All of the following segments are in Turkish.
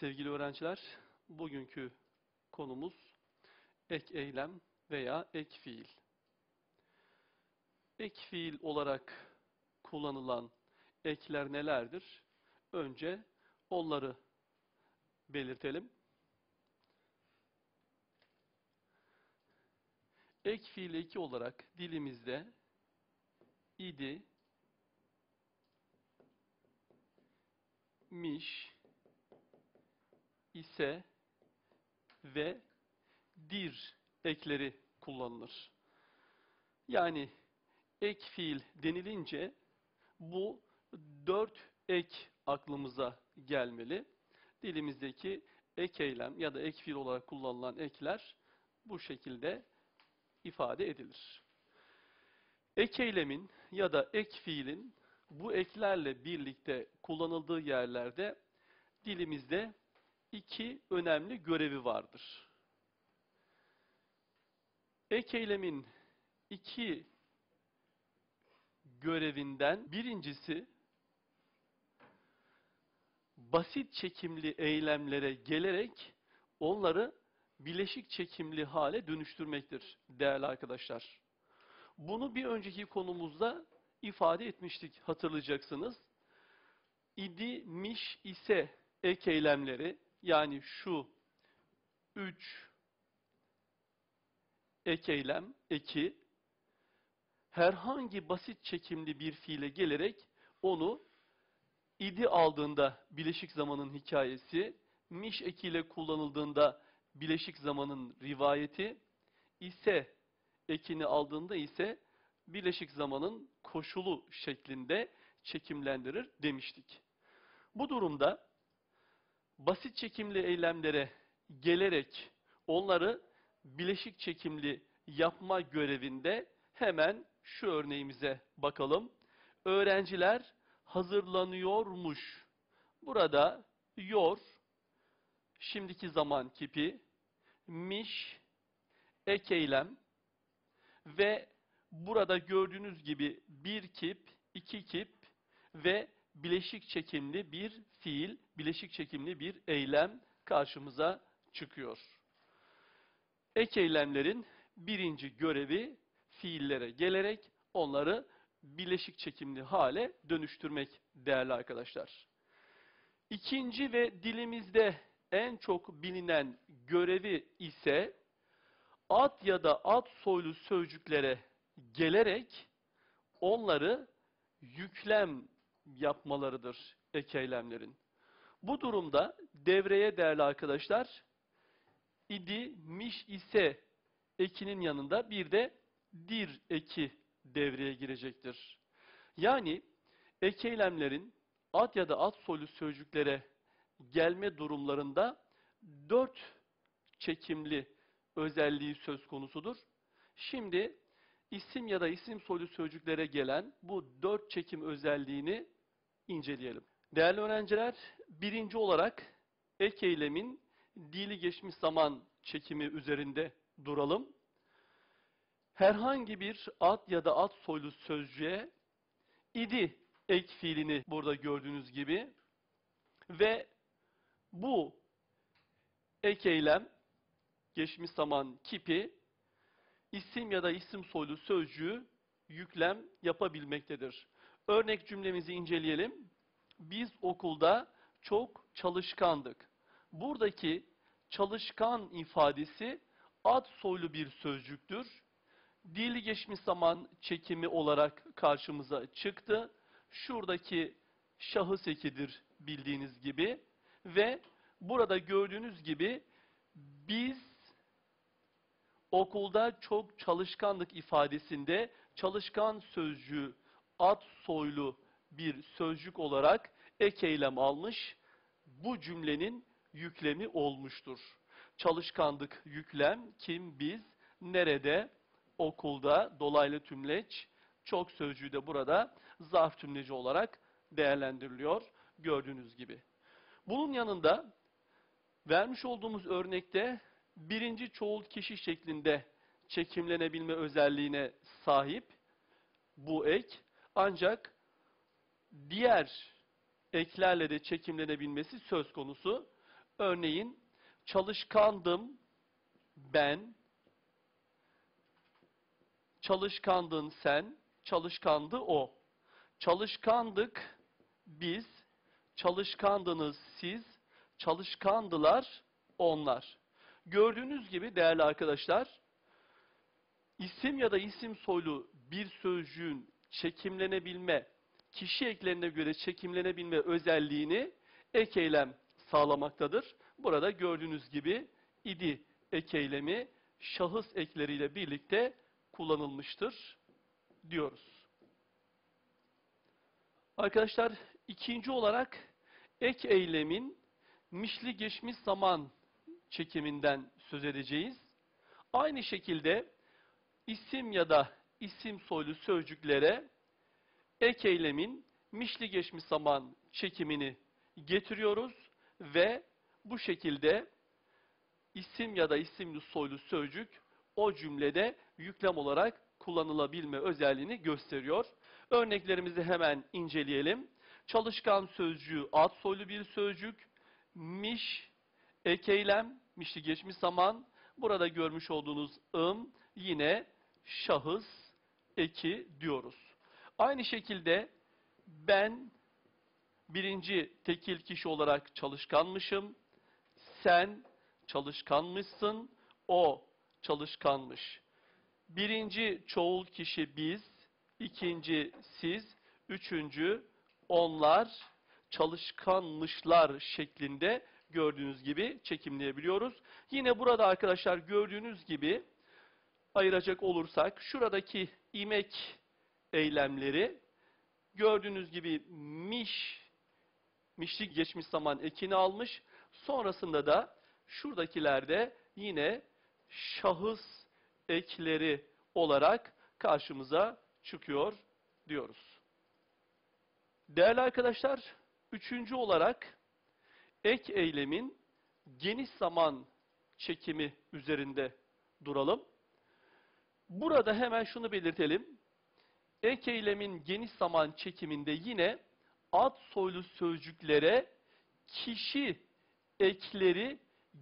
Sevgili öğrenciler, bugünkü konumuz ek eylem veya ek fiil. Ek fiil olarak kullanılan ekler nelerdir? Önce onları belirtelim. Ek fiil eki olarak dilimizde idi, miş, ise ve dir ekleri kullanılır. Yani ek fiil denilince bu dört ek aklımıza gelmeli. Dilimizdeki ek eylem ya da ek fiil olarak kullanılan ekler bu şekilde ifade edilir. Ek eylemin ya da ek fiilin bu eklerle birlikte kullanıldığı yerlerde dilimizde iki önemli görevi vardır. Ek eylemin iki görevinden birincisi basit çekimli eylemlere gelerek onları bileşik çekimli hale dönüştürmektir değerli arkadaşlar. Bunu bir önceki konumuzda ifade etmiştik hatırlayacaksınız. İdi, miş, ise ek eylemleri yani şu üç ek eylem, eki herhangi basit çekimli bir fiile gelerek onu idi aldığında bileşik zamanın hikayesi, miş ekiyle kullanıldığında bileşik zamanın rivayeti, ise ekini aldığında ise bileşik zamanın koşulu şeklinde çekimlendirir demiştik. Bu durumda basit çekimli eylemlere gelerek onları bileşik çekimli yapma görevinde hemen şu örneğimize bakalım. Öğrenciler hazırlanıyormuş. Burada yor, şimdiki zaman kipi, miş, ek eylem ve burada gördüğünüz gibi bir kip, iki kip ve bileşik çekimli bir fiil, bileşik çekimli bir eylem karşımıza çıkıyor. Ek eylemlerin birinci görevi fiillere gelerek onları bileşik çekimli hale dönüştürmek değerli arkadaşlar. İkinci ve dilimizde en çok bilinen görevi ise ad ya da ad soylu sözcüklere gelerek onları yüklem yapmalarıdır ek eylemlerin. Bu durumda devreye değerli arkadaşlar idi, miş ise ekinin yanında bir de dir eki devreye girecektir. Yani ek eylemlerin ad ya da ad soylu sözcüklere gelme durumlarında dört çekimli özelliği söz konusudur. Şimdi isim ya da isim soylu sözcüklere gelen bu dört çekim özelliğini inceleyelim. Değerli öğrenciler, birinci olarak ek eylemin dili geçmiş zaman çekimi üzerinde duralım. Herhangi bir ad ya da ad soylu sözcüğe idi ek fiilini burada gördüğünüz gibi ve bu ek eylem geçmiş zaman kipi isim ya da isim soylu sözcüğü yüklem yapabilmektedir. Örnek cümlemizi inceleyelim. Biz okulda çok çalışkandık. Buradaki çalışkan ifadesi ad soylu bir sözcüktür. Dili geçmiş zaman çekimi olarak karşımıza çıktı. Şuradaki şahıs ekidir bildiğiniz gibi ve burada gördüğünüz gibi biz okulda çok çalışkanlık ifadesinde çalışkan sözcüğü ad soylu bir sözcük olarak ek eylem almış. Bu cümlenin yüklemi olmuştur. Çalışkanlık yüklem kim biz nerede okulda dolaylı tümleç çok sözcüğü de burada zarf tümleci olarak değerlendiriliyor gördüğünüz gibi. Bunun yanında vermiş olduğumuz örnekte birinci çoğul kişi şeklinde çekimlenebilme özelliğine sahip bu ek ancak diğer eklerle de çekimlenebilmesi söz konusu. Örneğin çalışkandım ben, çalışkandın sen, çalışkandı o. Çalışkandık biz, çalışkandınız siz, çalışkandılar onlar. Gördüğünüz gibi değerli arkadaşlar, isim ya da isim soylu bir sözcüğün çekimlenebilme, kişi eklerine göre çekimlenebilme özelliğini ek eylem sağlamaktadır. Burada gördüğünüz gibi idi ek eylemi şahıs ekleriyle birlikte kullanılmıştır diyoruz. Arkadaşlar ikinci olarak ek eylemin mişli geçmiş zaman çekiminden söz edeceğiz. Aynı şekilde isim ya da isim soylu sözcüklere ek eylemin mişli geçmiş zaman çekimini getiriyoruz ve bu şekilde isim ya da isimli soylu sözcük o cümlede yüklem olarak kullanılabilme özelliğini gösteriyor. Örneklerimizi hemen inceleyelim. Çalışkan sözcüğü ad soylu bir sözcük, miş, ek eylem, mişli geçmiş zaman. Burada görmüş olduğunuz ım yine şahıs eki diyoruz. Aynı şekilde ben birinci tekil kişi olarak çalışkanmışım. Sen çalışkanmışsın. O çalışkanmış. Birinci çoğul kişi biz, ikinci siz, üçüncü onlar çalışkanmışlar şeklinde gördüğünüz gibi çekimleyebiliyoruz. Yine burada arkadaşlar gördüğünüz gibi ayıracak olursak şuradaki imek eylemleri gördüğünüz gibi miş, mişlik geçmiş zaman ekini almış. Sonrasında da şuradakilerde yine şahıs ekleri olarak karşımıza çıkıyor diyoruz. Değerli arkadaşlar, üçüncü olarak ek eylemin geniş zaman çekimi üzerinde duralım. Burada hemen şunu belirtelim. Ek eylemin geniş zaman çekiminde yine ad soylu sözcüklere kişi ekleri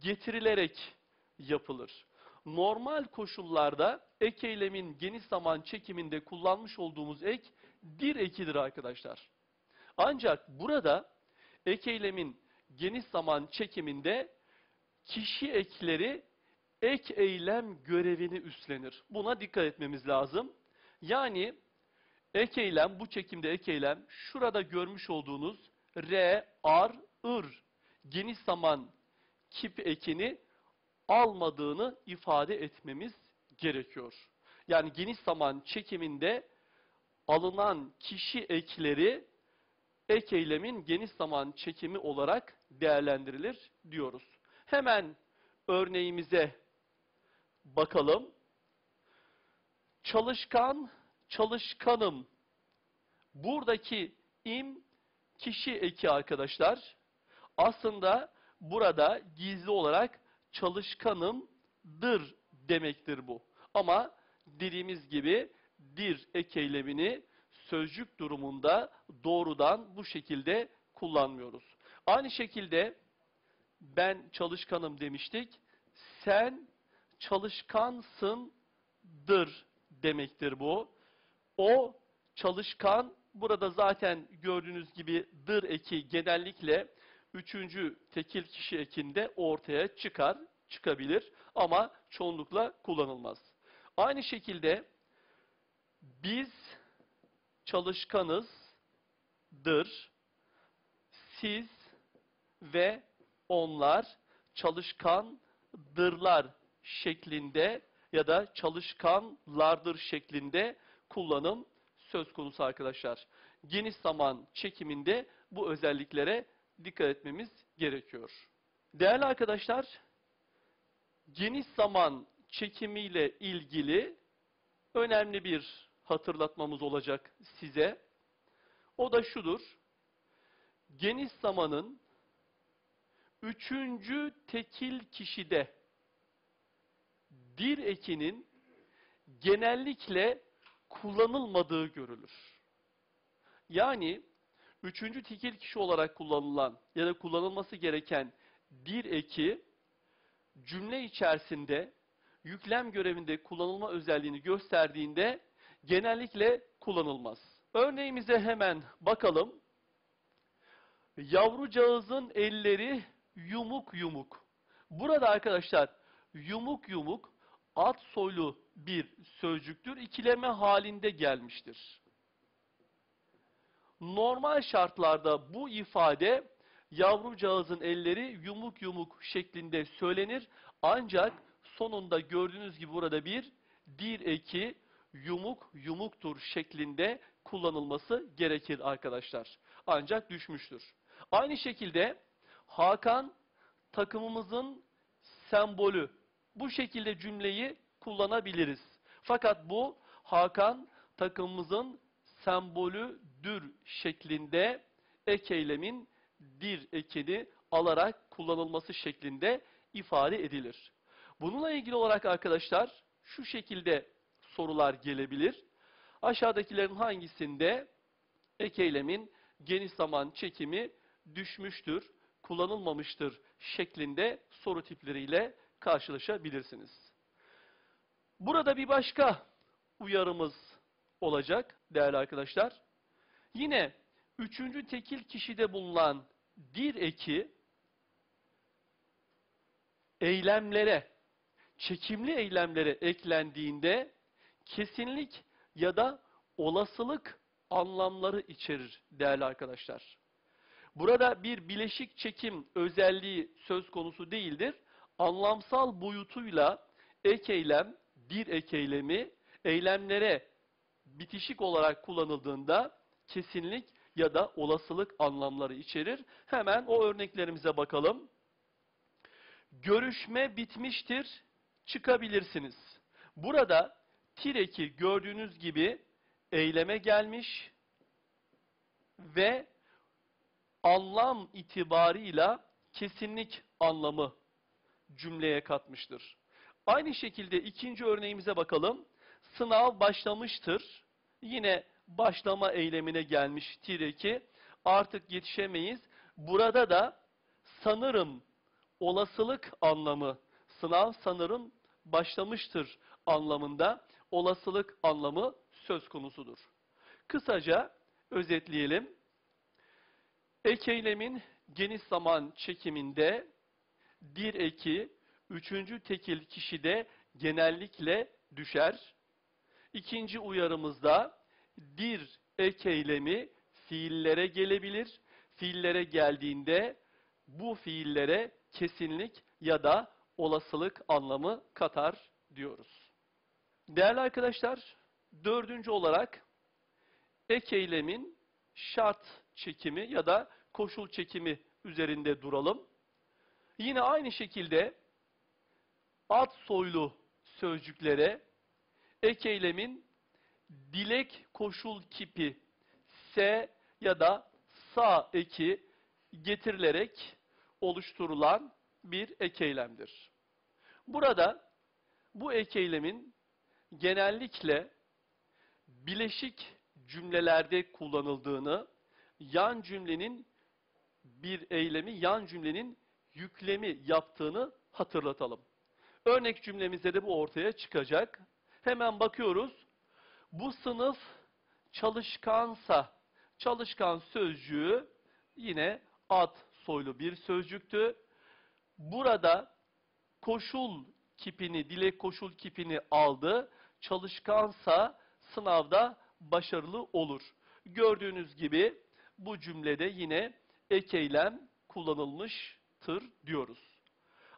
getirilerek yapılır. Normal koşullarda ek eylemin geniş zaman çekiminde kullanmış olduğumuz ek dir ekidir arkadaşlar. Ancak burada ek eylemin geniş zaman çekiminde kişi ekleri ek eylem görevini üstlenir. Buna dikkat etmemiz lazım. Yani ek bu çekimde ek şurada görmüş olduğunuz re, ar, ır geniş zaman kip ekini almadığını ifade etmemiz gerekiyor. Yani geniş zaman çekiminde alınan kişi ekleri ek eylemin geniş zaman çekimi olarak değerlendirilir diyoruz. Hemen örneğimize bakalım. Çalışkan, çalışkanım. Buradaki im kişi eki arkadaşlar. Aslında burada gizli olarak çalışkanımdır demektir bu. Ama dediğimiz gibi dir ek eylemini sözcük durumunda doğrudan bu şekilde kullanmıyoruz. Aynı şekilde ben çalışkanım demiştik. Sen çalışkansındır demektir bu. O çalışkan burada zaten gördüğünüz gibi dır eki genellikle üçüncü tekil kişi ekinde ortaya çıkar, çıkabilir ama çoğunlukla kullanılmaz. Aynı şekilde biz çalışkanızdır, siz ve onlar çalışkandırlar şeklinde ya da çalışkanlardır şeklinde kullanım söz konusu arkadaşlar. Geniş zaman çekiminde bu özelliklere dikkat etmemiz gerekiyor. Değerli arkadaşlar, geniş zaman çekimiyle ilgili önemli bir hatırlatmamız olacak size. O da şudur. Geniş zamanın üçüncü tekil kişide dir ekinin genellikle kullanılmadığı görülür. Yani üçüncü tekil kişi olarak kullanılan ya da kullanılması gereken dir eki cümle içerisinde yüklem görevinde kullanılma özelliğini gösterdiğinde genellikle kullanılmaz. Örneğimize hemen bakalım. Yavrucağızın elleri yumuk yumuk. Burada arkadaşlar yumuk yumuk ad soylu bir sözcüktür. İkileme halinde gelmiştir. Normal şartlarda bu ifade yavrucağızın elleri yumuk yumuk şeklinde söylenir. Ancak sonunda gördüğünüz gibi burada bir dir eki yumuk yumuktur şeklinde kullanılması gerekir arkadaşlar. Ancak düşmüştür. Aynı şekilde Hakan takımımızın sembolü. Bu şekilde cümleyi kullanabiliriz. Fakat bu Hakan takımımızın sembolüdür şeklinde ek eylemin dir ekini alarak kullanılması şeklinde ifade edilir. Bununla ilgili olarak arkadaşlar şu şekilde sorular gelebilir. Aşağıdakilerin hangisinde ek eylemin geniş zaman çekimi düşmüştür, kullanılmamıştır şeklinde soru tipleriyle karşılaşabilirsiniz. Burada bir başka uyarımız olacak değerli arkadaşlar. Yine üçüncü tekil kişide bulunan dir eki eylemlere, çekimli eylemlere eklendiğinde kesinlik ya da olasılık anlamları içerir değerli arkadaşlar. Burada bir bileşik çekim özelliği söz konusu değildir. Anlamsal boyutuyla ek eylem, bir ek eylemi eylemlere bitişik olarak kullanıldığında kesinlik ya da olasılık anlamları içerir. Hemen o örneklerimize bakalım. Görüşme bitmiştir, çıkabilirsiniz. Burada tireki gördüğünüz gibi eyleme gelmiş ve anlam itibarıyla kesinlik anlamı cümleye katmıştır. Aynı şekilde ikinci örneğimize bakalım. Sınav başlamıştır. Yine başlama eylemine gelmiş tireki. Artık yetişemeyiz. Burada da sanırım olasılık anlamı, sınav sanırım başlamıştır anlamında olasılık anlamı söz konusudur. Kısaca özetleyelim. Ek eylemin geniş zaman çekiminde dir eki üçüncü tekil kişide genellikle düşer. İkinci uyarımızda dir ek eylemi fiillere gelebilir. Fiillere geldiğinde bu fiillere kesinlik ya da olasılık anlamı katar diyoruz. Değerli arkadaşlar, dördüncü olarak ek eylemin şart çekimi ya da koşul çekimi üzerinde duralım. Yine aynı şekilde ad soylu sözcüklere ek eylemin dilek koşul kipi s ya da sa eki getirilerek oluşturulan bir ek eylemdir. Burada bu ek eylemin genellikle bileşik cümlelerde kullanıldığını, yan cümlenin bir eylemi, yan cümlenin yüklemi yaptığını hatırlatalım. Örnek cümlemizde de bu ortaya çıkacak. Hemen bakıyoruz. Bu sınıf çalışkansa, çalışkan sözcüğü yine ad soylu bir sözcüktü. Burada koşul kipini, dilek koşul kipini aldı. Çalışkansa sınavda başarılı olur. Gördüğünüz gibi bu cümlede yine ek eylem kullanılmıştır diyoruz.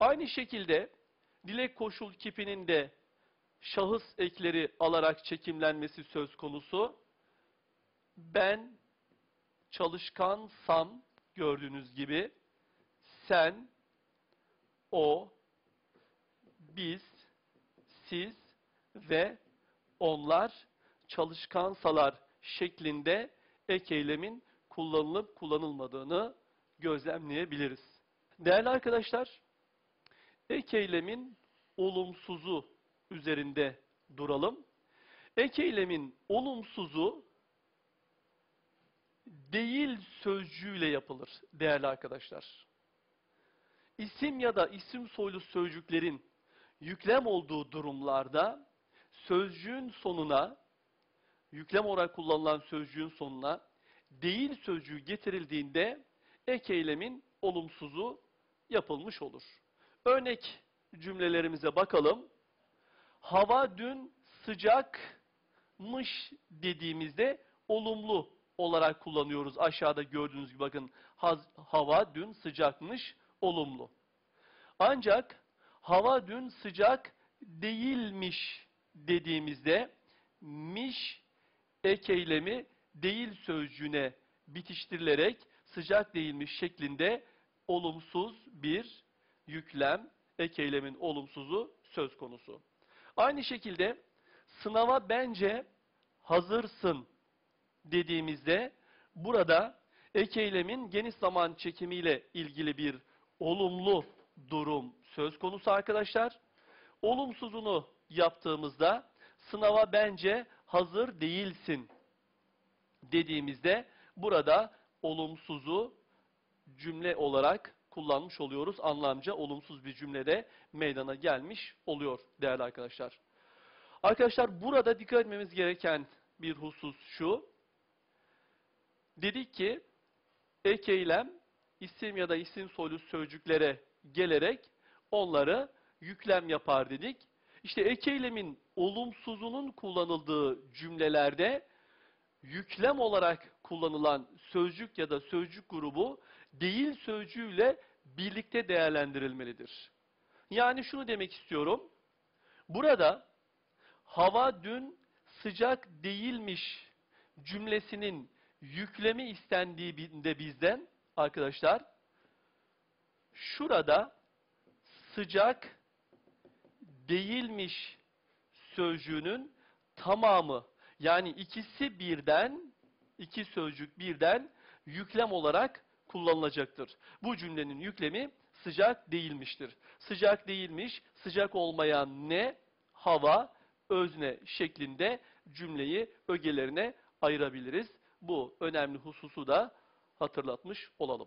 Aynı şekilde dilek koşul kipinin de şahıs ekleri alarak çekimlenmesi söz konusu. Ben çalışkansam gördüğünüz gibi sen, o, biz, siz ve onlar çalışkansalar şeklinde ek eylemin kullanılıp kullanılmadığını gözlemleyebiliriz. Değerli arkadaşlar, ek eylemin olumsuzu üzerinde duralım. Ek eylemin olumsuzu değil sözcüğüyle yapılır değerli arkadaşlar. isim ya da isim soylu sözcüklerin yüklem olduğu durumlarda sözcüğün sonuna yüklem olarak kullanılan sözcüğün sonuna değil sözcüğü getirildiğinde ek eylemin olumsuzu yapılmış olur. Örnek cümlelerimize bakalım. Hava dün sıcakmış dediğimizde olumlu olarak kullanıyoruz. Aşağıda gördüğünüz gibi bakın hava dün sıcakmış olumlu. Ancak hava dün sıcak değilmiş dediğimizde miş ek eylemi değil sözcüğüne bitiştirilerek sıcak değilmiş şeklinde olumsuz bir yüklem ek eylemin olumsuzu söz konusu. Aynı şekilde sınava bence hazırsın dediğimizde burada ek eylemin geniş zaman çekimiyle ilgili bir olumlu durum söz konusu arkadaşlar. Olumsuzunu yaptığımızda sınava bence hazır değilsin dediğimizde burada olumsuzu cümle olarak kullanmış oluyoruz. Anlamca olumsuz bir cümlede meydana gelmiş oluyor değerli arkadaşlar. Arkadaşlar burada dikkat etmemiz gereken bir husus şu. Dedik ki ek eylem isim ya da isim soylu sözcüklere gelerek onları yüklem yapar dedik. İşte ek eylemin olumsuzunun kullanıldığı cümlelerde yüklem olarak kullanılan sözcük ya da sözcük grubu değil sözcüğüyle birlikte değerlendirilmelidir. Yani şunu demek istiyorum. Burada hava dün sıcak değilmiş cümlesinin yüklemi istendiğinde bizden arkadaşlar şurada sıcak değilmiş sözcüğünün tamamı yani ikisi birden iki sözcük birden yüklem olarak kullanılacaktır. Bu cümlenin yüklemi sıcak değilmiştir. Sıcak değilmiş, sıcak olmayan ne? Hava, özne şeklinde cümleyi ögelerine ayırabiliriz. Bu önemli hususu da hatırlatmış olalım.